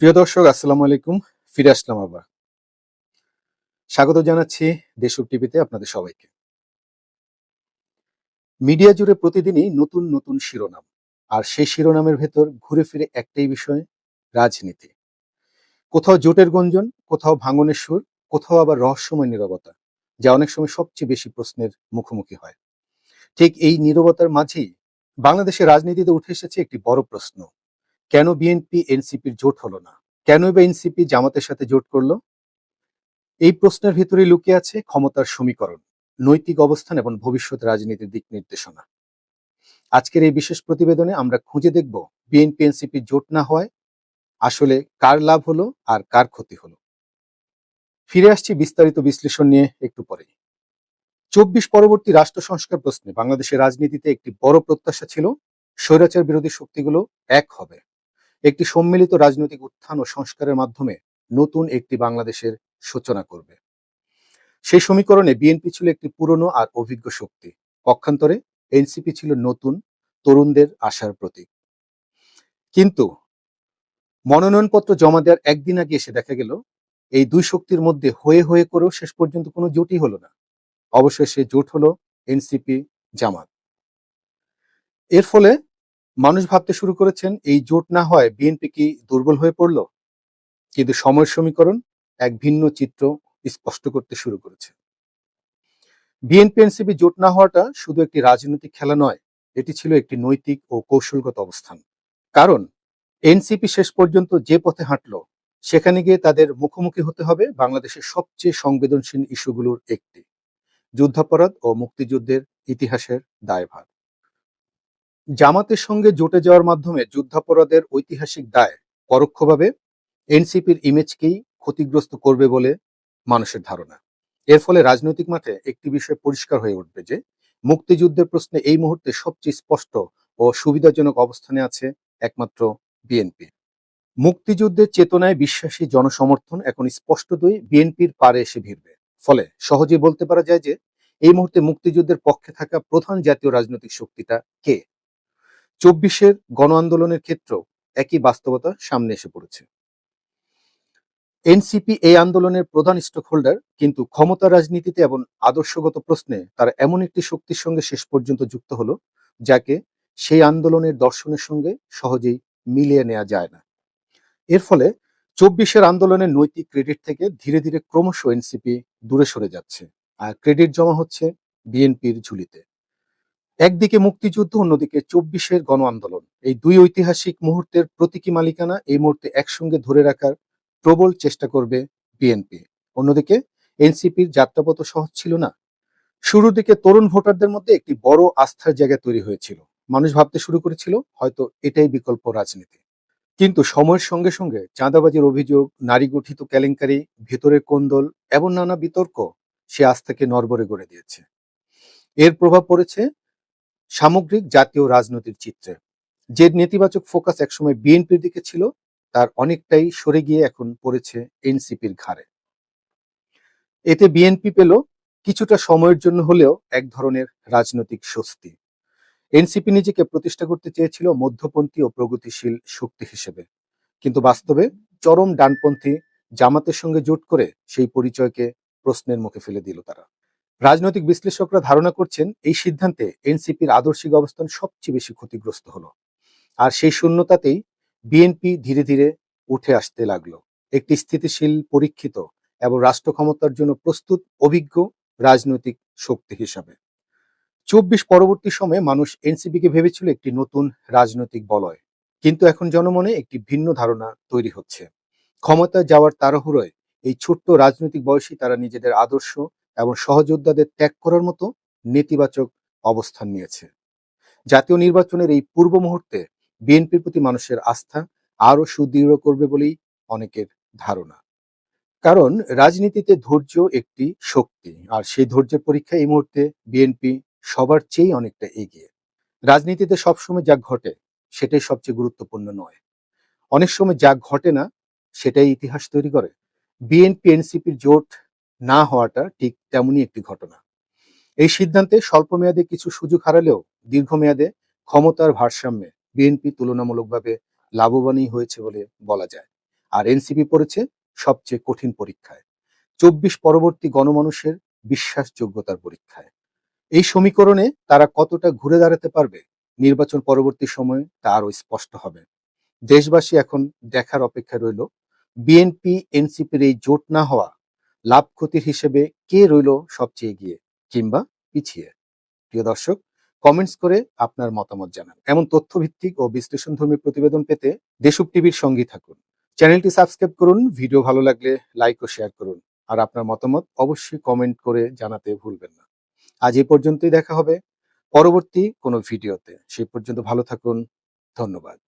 প্রিয় দর্শক, আসসালামু আলাইকুম। ফিরে আসলাম আবার। স্বাগত জানাচ্ছি দেশব টিভিতে আপনাদের সবাইকে। মিডিয়া জুড়ে প্রতিদিনই নতুন নতুন শিরোনাম। আর সেই শিরোনামের ভেতর ঘুরে ফিরে একটাই বিষয়, রাজনীতি। কোথাও জোটের গঞ্জন, কোথাও ভাঙনের সুর, কোথাও আবার রহস্যময় নীরবতা, যা অনেক সময় সবচেয়ে বেশি প্রশ্নের মুখোমুখি হয়। ঠিক এই নীরবতার মাঝেই বাংলাদেশের রাজনীতিতে উঠে এসেছে একটি বড় প্রশ্ন। কেন বিএনপি এনসিপির জোট হলো না? কেনই বা এনসিপি জামাতের সাথে জোট করল? এই প্রশ্নের ভিতরে লুকিয়ে আছে ক্ষমতার সমীকরণ, নৈতিক অবস্থান এবং ভবিষ্যৎ রাজনীতির দিক নির্দেশনা। আজকের এই বিশেষ প্রতিবেদনে আমরা খুঁজে দেখব বিএনপি এনসিপি জোট না হয়, আসলে কার লাভ হলো আর কার ক্ষতি হলো। ফিরে আসছি বিস্তারিত বিশ্লেষণ নিয়ে একটু পরেই। চব্বিশ পরবর্তী রাষ্ট্র সংস্কার প্রশ্নে বাংলাদেশের রাজনীতিতে একটি বড় প্রত্যাশা ছিল, স্বৈরাচার বিরোধী শক্তিগুলো এক হবে। একটি সম্মিলিত রাজনৈতিক উত্থান ও সংস্কারের মাধ্যমে নতুন একটি বাংলাদেশের সূচনা করবে। সেই সমীকরণে বিএনপি ছিল একটি পুরনো আর অভিজ্ঞ শক্তি। পক্ষান্তরে এনসিপি ছিল নতুন, তরুণদের আশার প্রতীক। কিন্তু মনোনয়নপত্র জমা দেওয়ার একদিন আগে এসে দেখা গেল, এই দুই শক্তির মধ্যে হয়ে হয়ে করেও শেষ পর্যন্ত কোনো জোটই হলো না। অবশ্যই সে জোট হলো এনসিপি, জামাত। এর ফলে মানুষ ভাবতে শুরু করেছেন, এই জোট না হয় বিএনপি কি দুর্বল হয়ে পড়ল? কিন্তু সময়ের সমীকরণ এক ভিন্ন চিত্র স্পষ্ট করতে শুরু করেছে। বিএনপি এনসিপি জোট না হওয়াটা শুধু একটি রাজনৈতিক খেলা নয়, এটি ছিল একটি নৈতিক ও কৌশলগত অবস্থান। কারণ এনসিপি শেষ পর্যন্ত যে পথে হাঁটলো, সেখানে গিয়ে তাদের মুখোমুখি হতে হবে বাংলাদেশের সবচেয়ে সংবেদনশীল ইস্যুগুলোর একটি, যুদ্ধাপরাধ ও মুক্তিযুদ্ধের ইতিহাসের দায়ভার। জামাতের সঙ্গে জোটে যাওয়ার মাধ্যমে যুদ্ধাপরাধের ঐতিহাসিক দায় পরোক্ষভাবে এনসিপির ইমেজকেই ক্ষতিগ্রস্ত করবে বলে মানুষের ধারণা। এর ফলে রাজনৈতিক মাঠে একটি বিষয় পরিষ্কার হয়ে উঠবে যে, মুক্তিযুদ্ধের প্রশ্নে এই মুহূর্তে সবচেয়ে স্পষ্ট ও সুবিধাজনক অবস্থানে আছে একমাত্র বিএনপি। মুক্তিযুদ্ধের চেতনায় বিশ্বাসী জনসমর্থন এখন স্পষ্ট স্পষ্টতই বিএনপির পারে এসে ভিড়বে। ফলে সহজে বলতে পারা যায় যে, এই মুহূর্তে মুক্তিযুদ্ধের পক্ষে থাকা প্রধান জাতীয় রাজনৈতিক শক্তিটা কে? চব্বিশের গণ আন্দোলনের ক্ষেত্রেও একই বাস্তবতা সামনে এসে পড়েছে। এনসিপি এই আন্দোলনের প্রধান স্টক হোল্ডার কিন্তু ক্ষমতা রাজনীতিতে এবং আদর্শগত প্রশ্নে তারা এমন একটি শক্তির সঙ্গে শেষ পর্যন্ত যুক্ত হলো, যাকে সেই আন্দোলনের দর্শনের সঙ্গে সহজেই মিলিয়ে নেওয়া যায় না। এর ফলে চব্বিশের আন্দোলনের নৈতিক ক্রেডিট থেকে ধীরে ধীরে ক্রমশ এনসিপি দূরে সরে যাচ্ছে, আর ক্রেডিট জমা হচ্ছে বিএনপির ঝুলিতে। একদিকে মুক্তিযুদ্ধ, অন্যদিকে চব্বিশের গণ আন্দোলন এই দুই ঐতিহাসিক মুহূর্তের প্রতীকী মালিকানা এই মুহূর্তে একসঙ্গে ধরে রাখার প্রবল চেষ্টা করবে বিএনপি। অন্যদিকে এনসিপির যাত্রাপথ সহজ ছিল না। শুরুর দিকে তরুণ ভোটারদের মধ্যে একটি বড় আস্থার জায়গা তৈরি হয়েছিল। মানুষ ভাবতে শুরু করেছিল, হয়তো এটাই বিকল্প রাজনীতি। কিন্তু সময়ের সঙ্গে সঙ্গে চাঁদাবাজির অভিযোগ, নারী গঠিত কেলেঙ্কারি, ভেতরের কোন্দল এবং নানা বিতর্ক সে আস্থাকে নরবরে গড়ে দিয়েছে। এর প্রভাব পড়েছে সামগ্রিক জাতীয় রাজনৈতিক চিত্রে। যে নেতিবাচক ফোকাস একসময় বিএনপির দিকে ছিল, তার অনেকটাই সরে গিয়ে এখন পড়েছে এনসিপির ঘাড়ে। এতে বিএনপি পেল কিছুটা সময়ের জন্য হলেও এক ধরনের রাজনৈতিক স্বস্তি। এনসিপি নিজেকে প্রতিষ্ঠা করতে চেয়েছিল মধ্যপন্থী ও প্রগতিশীল শক্তি হিসেবে। কিন্তু বাস্তবে চরম ডানপন্থী জামাতের সঙ্গে জোট করে সেই পরিচয়কে প্রশ্নের মুখে ফেলে দিল তারা। রাজনৈতিক বিশ্লেষকরা ধারণা করছেন, এই সিদ্ধান্তে এনসিপির আদর্শিক অবস্থান সবচেয়ে বেশি ক্ষতিগ্রস্ত হলো। আর সেই শূন্যতাতেই বিএনপি ধীরে ধীরে উঠে আসতে লাগল। একটি স্থিতিশীল, পরীক্ষিত এবং রাষ্ট্র ক্ষমতার জন্য প্রস্তুত, অভিজ্ঞ রাজনৈতিক শক্তি হিসাবে। চব্বিশ পরবর্তী সময়ে মানুষ এনসিপিকে ভেবেছিল একটি নতুন রাজনৈতিক বলয়। কিন্তু এখন জনমনে একটি ভিন্ন ধারণা তৈরি হচ্ছে। ক্ষমতায় যাওয়ার তাড়াহুড়োয় এই ছোট্ট রাজনৈতিক বয়সী তারা নিজেদের আদর্শ এবং সহযোদ্ধাদের ত্যাগ করার মতো নেতিবাচক অবস্থান নিয়েছে। জাতীয় নির্বাচনের এই পূর্ব মুহূর্তে বিএনপির প্রতি মানুষের আস্থা আরও সুদৃঢ় করবে বলেই অনেকের ধারণা। কারণ রাজনীতিতে ধৈর্য একটি শক্তি, আর সেই ধৈর্যের পরীক্ষা এই মুহূর্তে বিএনপি সবার চেয়েই অনেকটা এগিয়ে। রাজনীতিতে সবসময় যা ঘটে সেটাই সবচেয়ে গুরুত্বপূর্ণ নয়। অনেক সময় যা ঘটে না সেটাই ইতিহাস তৈরি করে। বিএনপি, এনসিপির জোট না হওয়াটা ঠিক তেমনই একটি ঘটনা। এই সিদ্ধান্তে স্বল্প মেয়াদে কিছু সুযোগ হারালেও দীর্ঘমেয়াদে ক্ষমতার ভারসাম্যে বিএনপি তুলনামূলকভাবে লাভবানই হয়েছে বলে বলা যায়। আর এনসিপি পড়েছে সবচেয়ে কঠিন পরীক্ষায়। চব্বিশ পরবর্তী গণমানুষের বিশ্বাসযোগ্যতার পরীক্ষায়। এই সমীকরণে তারা কতটা ঘুরে দাঁড়াতে পারবে নির্বাচন পরবর্তী সময়ে তা আরও স্পষ্ট হবে। দেশবাসী এখন দেখার অপেক্ষা রইল, বিএনপি, এনসিপির এই জোট না হওয়া লাভ ক্ষতির হিসেবে কে রইল সবচেয়ে এগিয়ে কিংবা পিছিয়ে? প্রিয় দর্শক কমেন্টস করে আপনার মতামত জানান। এমন তথ্যভিত্তিক ও বিশ্লেষণধর্মী প্রতিবেদন পেতে দেশুক টিভির সঙ্গী থাকুন। চ্যানেলটি সাবস্ক্রাইব করুন, ভিডিও ভালো লাগলে লাইক ও শেয়ার করুন। আর আপনার মতামত অবশ্যই কমেন্ট করে জানাতে ভুলবেন না। আজ এ পর্যন্তই দেখা হবে পরবর্তী কোনো ভিডিওতে। সেই পর্যন্ত ভালো থাকুন। ধন্যবাদ।